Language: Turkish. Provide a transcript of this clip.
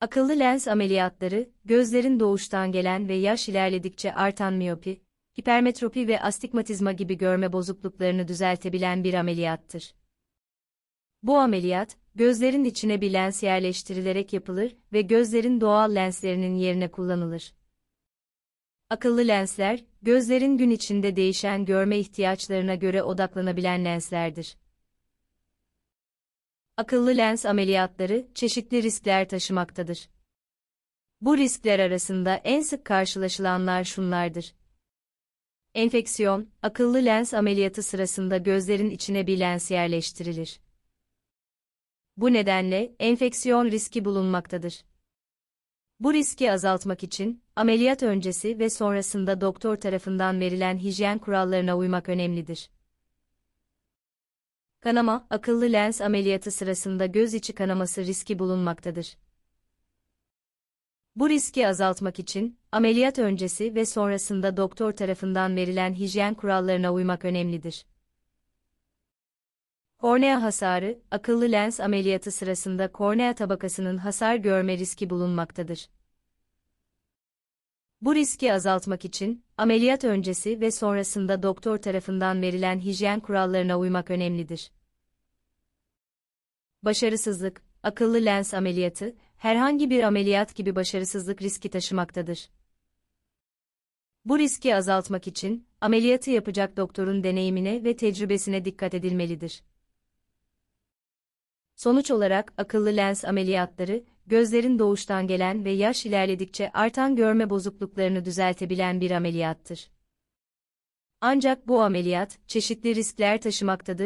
Akıllı lens ameliyatları, gözlerin doğuştan gelen ve yaş ilerledikçe artan miyopi, hipermetropi ve astigmatizma gibi görme bozukluklarını düzeltebilen bir ameliyattır. Bu ameliyat, gözlerin içine bir lens yerleştirilerek yapılır ve gözlerin doğal lenslerinin yerine kullanılır. Akıllı lensler, gözlerin gün içinde değişen görme ihtiyaçlarına göre odaklanabilen lenslerdir. Akıllı lens ameliyatları çeşitli riskler taşımaktadır. Bu riskler arasında en sık karşılaşılanlar şunlardır. Enfeksiyon, akıllı lens ameliyatı sırasında gözlerin içine bir lens yerleştirilir. Bu nedenle enfeksiyon riski bulunmaktadır. Bu riski azaltmak için ameliyat öncesi ve sonrasında doktor tarafından verilen hijyen kurallarına uymak önemlidir. Kanama, akıllı lens ameliyatı sırasında göz içi kanaması riski bulunmaktadır. Bu riski azaltmak için ameliyat öncesi ve sonrasında doktor tarafından verilen hijyen kurallarına uymak önemlidir. Kornea hasarı, akıllı lens ameliyatı sırasında kornea tabakasının hasar görme riski bulunmaktadır. Bu riski azaltmak için ameliyat öncesi ve sonrasında doktor tarafından verilen hijyen kurallarına uymak önemlidir. Başarısızlık, akıllı lens ameliyatı, herhangi bir ameliyat gibi başarısızlık riski taşımaktadır. Bu riski azaltmak için ameliyatı yapacak doktorun deneyimine ve tecrübesine dikkat edilmelidir. Sonuç olarak akıllı lens ameliyatları, gözlerin doğuştan gelen ve yaş ilerledikçe artan görme bozukluklarını düzeltebilen bir ameliyattır. Ancak bu ameliyat çeşitli riskler taşımaktadır